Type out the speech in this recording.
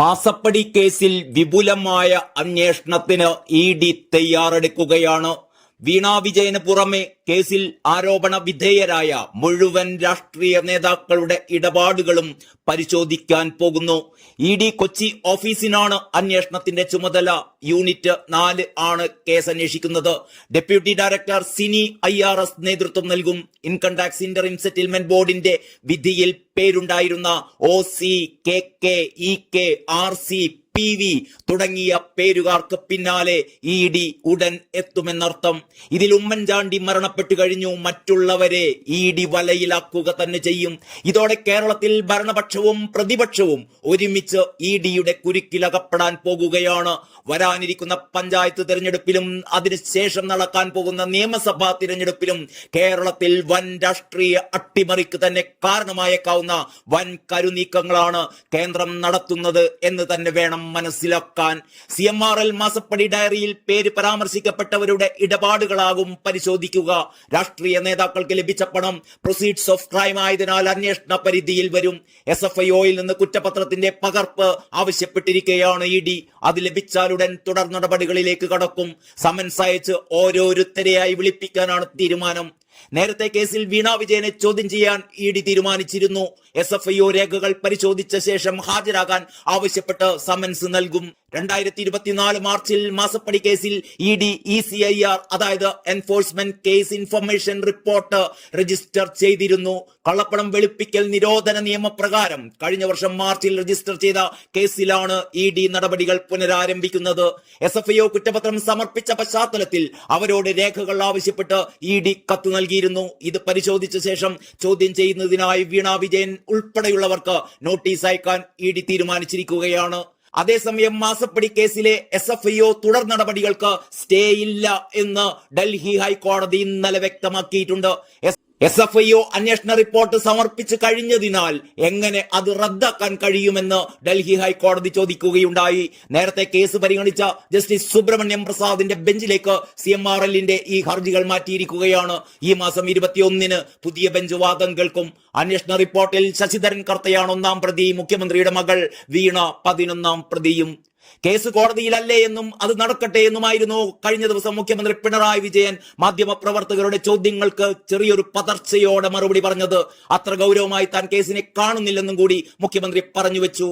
മാസപ്പടി കേസിൽ വിപുലമായ അന്വേഷണത്തിന് ഇ ഡി തയ്യാറെടുക്കുകയാണ്. വീണ വിജയന് പുറമെ കേസിൽ ആരോപണ വിധേയരായ മുഴുവൻ രാഷ്ട്രീയ നേതാക്കളുടെ ഇടപാടുകളും പരിശോധിക്കാൻ പോകുന്നു. ഇ ഡി കൊച്ചി ഓഫീസിനാണ് അന്വേഷണത്തിന്റെ ചുമതല. യൂണിറ്റ് നാല് ആണ് കേസ് അന്വേഷിക്കുന്നത് deputy director Sini I R S നേതൃത്വം നൽകും. ഇൻകം ടാക്സ് ഇന്ററിം സെറ്റിൽമെന്റ് ബോർഡിന്റെ വിധിയിൽ പേരുണ്ടായിരുന്ന O C K K E K R C P V തുടങ്ങിയ പേരുകാർക്ക് പിന്നാലെ ഇ ഡി ഉടൻ എത്തുമെന്നർത്ഥം. ഇതിൽ ഉമ്മൻചാണ്ടി മരണപ്പെട്ടു കഴിഞ്ഞു. മറ്റുള്ളവരെ ഇ ഡി വലയിലാക്കുക തന്നെ ചെയ്യും. ഇതോടെ കേരളത്തിൽ ഭരണപക്ഷവും പ്രതിപക്ഷവും ഒരുമിച്ച് ഇ ഡിയുടെ കുരുക്കിലകപ്പെടാൻ പോകുകയാണ്. വരാനിരിക്കുന്ന പഞ്ചായത്ത് തിരഞ്ഞെടുപ്പിലും അതിനുശേഷം നടക്കാൻ പോകുന്ന നിയമസഭാ തിരഞ്ഞെടുപ്പിലും കേരളത്തിൽ വൻ രാഷ്ട്രീയ അട്ടിമറിക്ക് തന്നെ കാരണമായേക്കാവുന്ന വൻ കരുനീക്കങ്ങളാണ് കേന്ദ്രം നടത്തുന്നത് എന്ന് തന്നെ വേണം മനസ്സിലാക്കാൻ സി എം ആർ എൽ മാസപ്പടി ഡയറിയിൽ പേര് പരാമർശിക്കപ്പെട്ടവരുടെ ഇടപാടുകളാകും പരിശോധിക്കുക. രാഷ്ട്രീയ നേതാക്കൾക്ക് ലഭിച്ച പണം പ്രൊസീഡ്സ് ഓഫ് ക്രൈം ആയതിനാൽ അന്വേഷണ പരിധിയിൽ വരും. എസ് എഫ് ഐ ഒയിൽ നിന്ന് കുറ്റപത്രത്തിന്റെ പകർപ്പ് ആവശ്യപ്പെട്ടിരിക്കുകയാണ് ഇ ഡി. അത് ലഭിച്ചാലുടൻ തുടർ നടപടികളിലേക്ക് കടക്കും. സമൻസ് അയച്ച് ഓരോരുത്തരെയായി വിളിപ്പിക്കാനാണ് തീരുമാനം. നേരത്തെ കേസിൽ വീണ വിജയനെ ചോദ്യം ചെയ്യാൻ ഇ ഡി തീരുമാനിച്ചിരുന്നു. എസ് എഫ് ഐ ഒ രേഖകൾ പരിശോധിച്ച ശേഷം ഹാജരാകാൻ ആവശ്യപ്പെട്ട് സമൻസ് നൽകും. രണ്ടായിരത്തി ഇരുപത്തിനാല് മാർച്ചിൽ മാസപ്പടി കേസിൽ E D E C I R അതായത് enforcement case information report register ചെയ്തിരുന്നു. കള്ളപ്പണം വെളുപ്പിക്കൽ നിരോധന നിയമപ്രകാരം കഴിഞ്ഞ വർഷം മാർച്ചിൽ രജിസ്റ്റർ ചെയ്ത കേസിലാണ് ഇ ഡി നടപടികൾ പുനരാരംഭിക്കുന്നത്. എസ് എഫ് ഐ ഒ കുറ്റപത്രം സമർപ്പിച്ച പശ്ചാത്തലത്തിൽ അവരോട് രേഖകൾ ആവശ്യപ്പെട്ട് ഇ ഡി കത്ത് നൽകിയിരുന്നു. ഇത് പരിശോധിച്ച ശേഷം ചോദ്യം ചെയ്യുന്നതിനായി വീണ വിജയൻ ഉൾപ്പെടെയുള്ളവർക്ക് നോട്ടീസ് അയക്കാൻ ഇ ഡി തീരുമാനിച്ചിരിക്കുകയാണ്. അതേസമയം മാസപ്പടി കേസിലെ എസ് എഫ് ഐ ഒ തുടർ നടപടികൾക്ക് സ്റ്റേ ഇല്ല എന്ന് ഡൽഹി ഹൈക്കോടതി ഇന്നലെ വ്യക്തമാക്കിയിട്ടുണ്ട്. എസ് എഫ് ഐ ഒ അന്വേഷണ റിപ്പോർട്ട് സമർപ്പിച്ചു കഴിഞ്ഞതിനാൽ എങ്ങനെ അത് റദ്ദാക്കാൻ കഴിയുമെന്ന് ഡൽഹി ഹൈക്കോടതി ചോദിക്കുകയുണ്ടായി. നേരത്തെ കേസ് പരിഗണിച്ച ജസ്റ്റിസ് സുബ്രഹ്മണ്യം പ്രസാദിന്റെ ബെഞ്ചിലേക്ക് സി എം ആർ എല്ലിന്റെ ഈ ഹർജികൾ മാറ്റിയിരിക്കുകയാണ്. ഈ മാസം ഇരുപത്തിയൊന്നിന് പുതിയ ബെഞ്ച് വാദം കേൾക്കും. അന്വേഷണ റിപ്പോർട്ടിൽ ശശിധരൻ കർത്തയാണ് ഒന്നാം പ്രതി മുഖ്യമന്ത്രിയുടെ മകൾ വീണ പതിനൊന്നാം പ്രതിയും കേസ് കോടതിയിലല്ലേ എന്നും അത് നടക്കട്ടെ എന്നുമായിരുന്നു കഴിഞ്ഞ ദിവസം മുഖ്യമന്ത്രി പിണറായി വിജയൻ മാധ്യമപ്രവർത്തകരുടെ ചോദ്യങ്ങൾക്ക് ചെറിയൊരു പതർച്ചയോടെ മറുപടി പറഞ്ഞത്. അത്ര ഗൗരവമായി താൻ കേസിനെ കാണുന്നില്ലെന്നും കൂടി മുഖ്യമന്ത്രി പറഞ്ഞു വെച്ചു.